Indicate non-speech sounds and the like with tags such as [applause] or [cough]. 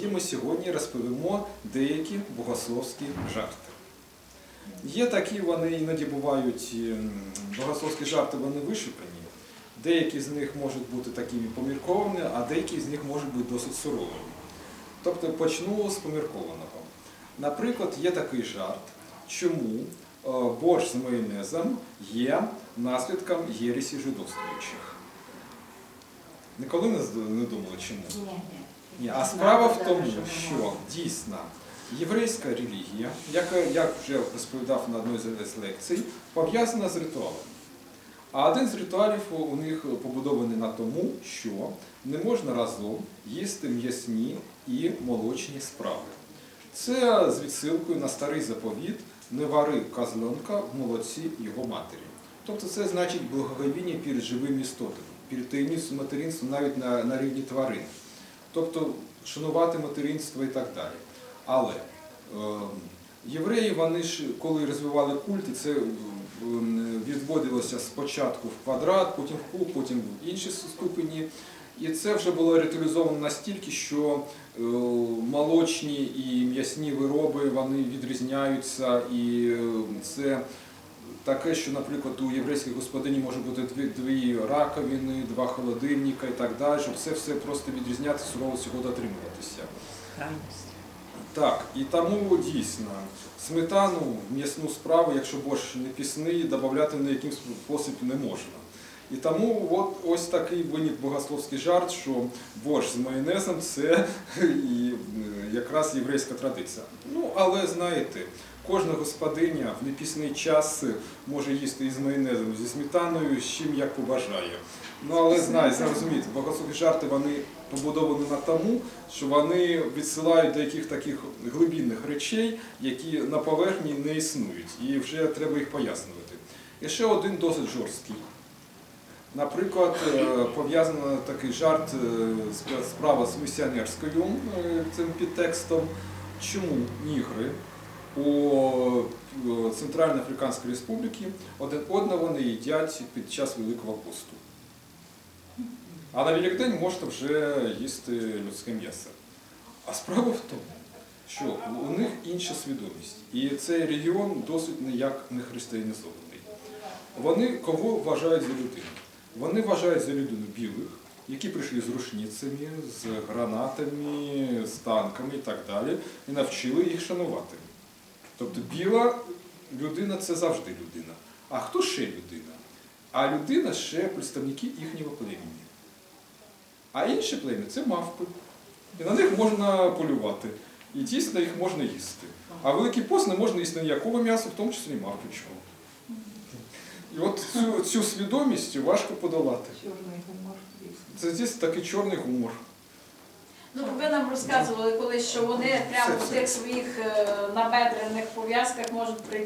тоді ми сьогодні розповімо деякі богословські жарти. Є такі, вони іноді бувають ем, богословські жарти, вони вишукані. Деякі з них можуть бути такими поміркованими, а деякі з них можуть бути досить суровими. Тобто почну з поміркованого. Наприклад, є такий жарт, чому е, борщ з майонезом є наслідком єресі жидовствуючих. Ніколи не думали чому? Ні, ні. Ні, а справа в тому, що дійсно єврейська релігія, як вже розповідав на одній з лекцій, пов'язана з ритуалом. А один з ритуалів у них побудований на тому, що не можна разом їсти м'ясні і молочні справи. Це з відсилкою на старий заповіт не вари козленка в молоці його матері. Тобто це значить благоговіння перед живими істотами, перед таємницею материнства навіть на, на рівні тварин. Тобто шанувати материнство і так далі. Але е, євреї, вони ж коли розвивали культ, і це е, відводилося спочатку в квадрат, потім в куб, потім в інші ступені. І це вже було ритуалізовано настільки, що е, молочні і м'ясні вироби вони відрізняються, і е, це таке, що, наприклад, у єврейській господині може бути дві, дві раковини, два холодильника і так далі, щоб це все просто відрізняти, сурово цього дотримуватися. Так, і тому дійсно сметану в м'ясну справу, якщо борщ не пісний, додати на яким спосіб не можна. І тому от ось такий винік богословський жарт, що борщ з майонезом це [laughs] і е, якраз єврейська традиція. Ну, але знаєте, кожна господиня в непісний час може їсти із майонезом, зі сметаною, з чим як побажає. Ну але знай, зрозумійте, богословські жарти вони побудовані на тому, що вони відсилають до яких таких глибинних речей, які на поверхні не існують, і вже треба їх пояснювати. І ще один досить жорсткий. Наприклад, е, пов'язано такий жарт, е, справа з місіонерською е, цим підтекстом. Чому нігри у е, Центральноафриканській Республіці один одного не їдять під час Великого посту? А на Великдень можна вже їсти людське м'ясо. А справа в тому, що у них інша свідомість. І цей регіон досить ніяк не християнізований. Вони кого вважають за людину? Вони вважають за людину білих, які прийшли з рушницями, з гранатами, з танками і так далі, і навчили їх шанувати. Тобто біла людина це завжди людина. А хто ще людина? А людина ще представники їхнього племені. А інше плем'я це мавпи. І на них можна полювати. І дійсно їх можна їсти. А великий пост не можна їсти ніякого м'яса, в тому числі і мавпичого. І от цю, цю свідомість важко подолати. Чорний гумор. Це дійсно такий чорний гумор. Нам розказували колись, що вони прямо в тих своїх е, набедрених пов'язках можуть прийти.